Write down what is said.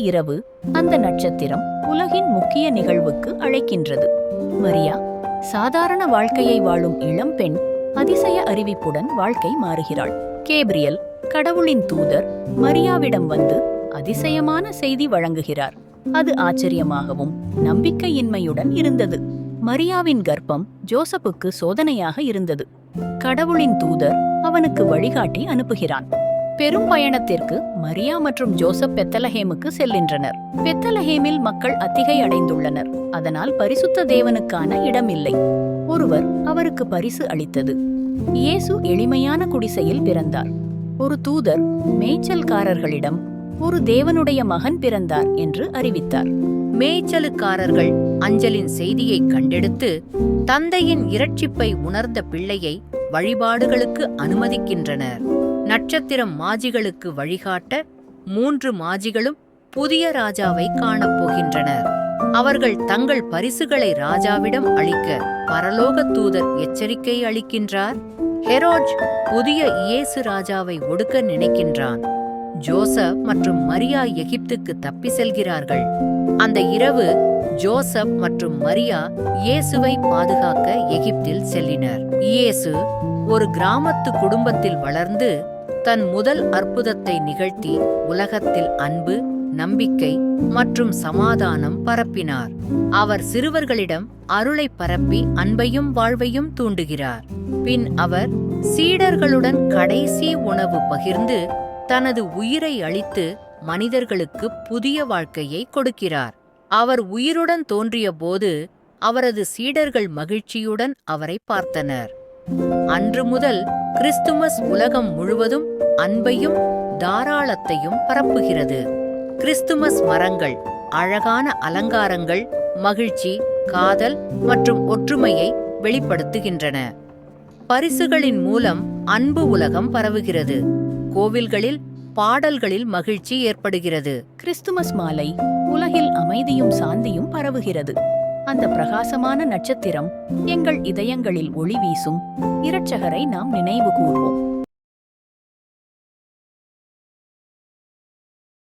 இரவு அந்த நட்சத்திரம் உலகின் முக்கிய நிகழ்வுக்கு அழைக்கின்றது. மரியா சாதாரண வாழ்க்கையை வாழும் இளம்பெண் அதிசய அறிவிப்புடன் வாழ்க்கை மாறுகிறாள். கேப்ரியல் கடவுளின் தூதர் மரியாவிடம் வந்து அதிசயமான செய்தி வழங்குகிறார். அது ஆச்சரியமாகவும் நம்பிக்கையின்மையுடன் இருந்தது. மரியாவின் கர்ப்பம் ஜோசப்புக்கு சோதனையாக இருந்தது. கடவுளின் தூதர் அவனுக்கு வழிகாட்டி அனுப்புகிறான். பெரும் பயணத்திற்கு மரியா மற்றும் ஜோசப் பெத்தலஹேமுக்கு செல்கின்றனர். பெத்தலஹேமில் மக்கள் அத்திகை அடைந்துள்ளனர். அதனால் பரிசுத்த தேவனுக்கான இடமில்லை. ஒருவர் அவருக்கு பரிசு அளித்தது. இயேசு எளிமையான குடிசையில் பிறந்தார். ஒரு தூதர் மேய்ச்சல்காரர்களிடம் ஒரு தேவனுடைய மகன் பிறந்தார் என்று அறிவித்தார். மேய்ச்சலுக்காரர்கள் அஞ்சலின் செய்தியை கண்டெடுத்து தந்தையின் இரட்சிப்பை உணர்ந்த பிள்ளையை வழிபாடுகளுக்கு அனுமதிக்கின்றனர். நட்சத்திரம் மாஜிகளுக்கு வழிகாட்ட மூன்று மாஜிகளும் புதிய ராஜாவை காணப் போகின்றனர். அவர்கள் தங்கள் பரிசுகளை ராஜாவிடம் அளிக்க பரலோக தூதர் எச்சரிக்கை அளிக்கின்றார். ஹெரோஜ் புதிய இயேசு ராஜாவை ஒடுக்க நினைக்கின்றான். ஜோசப் மற்றும் மரியா எகிப்துக்கு தப்பி செல்கிறார்கள். அந்த இரவு ஜோசப் மற்றும் மரியா இயேசுவை பாதுகாக்க எகிப்தில் செல்லினர். இயேசு ஒரு கிராமத்து குடும்பத்தில் வளர்ந்து தன் முதல் அற்புதத்தை நிகழ்த்தி உலகத்தில் அன்பு நம்பிக்கை மற்றும் சமாதானம் பரப்பினார். அவர் சிறுவர்களிடம் அருளை பரப்பி அன்பையும் வாழ்வையும் தூண்டுகிறார். பின் அவர் சீடர்களுடன் கடைசி உணவு பகிர்ந்து தனது உயிரை அளித்து மனிதர்களுக்கு புதிய வாழ்க்கையை கொடுக்கிறார். அவர் உயிருடன் தோன்றியபோது அவரது சீடர்கள் மகிழ்ச்சியுடன் அவரை பார்த்தனர். அன்று முதல் கிறிஸ்துமஸ் உலகம் முழுவதும் அன்பையும் தாராளத்தையும் பரப்புகிறது. கிறிஸ்துமஸ் மரங்கள் அழகான அலங்காரங்கள் மகிழ்ச்சி காதல் மற்றும் ஒற்றுமையை வெளிப்படுத்துகின்றன. பரிசுகளின் மூலம் அன்பு உலகம் பரவுகிறது. கோவில்களில் பாடல்களில் மகிழ்ச்சி ஏற்படுகிறது. கிறிஸ்துமஸ் மாலை உலகில் அமைதியும் சாந்தியும் பரவுகிறது. அந்த பிரகாசமான நட்சத்திரம் எங்கள் இதயங்களில் ஒளி வீசும். இரட்சகரை நாம் நினைவு கூறுவோம்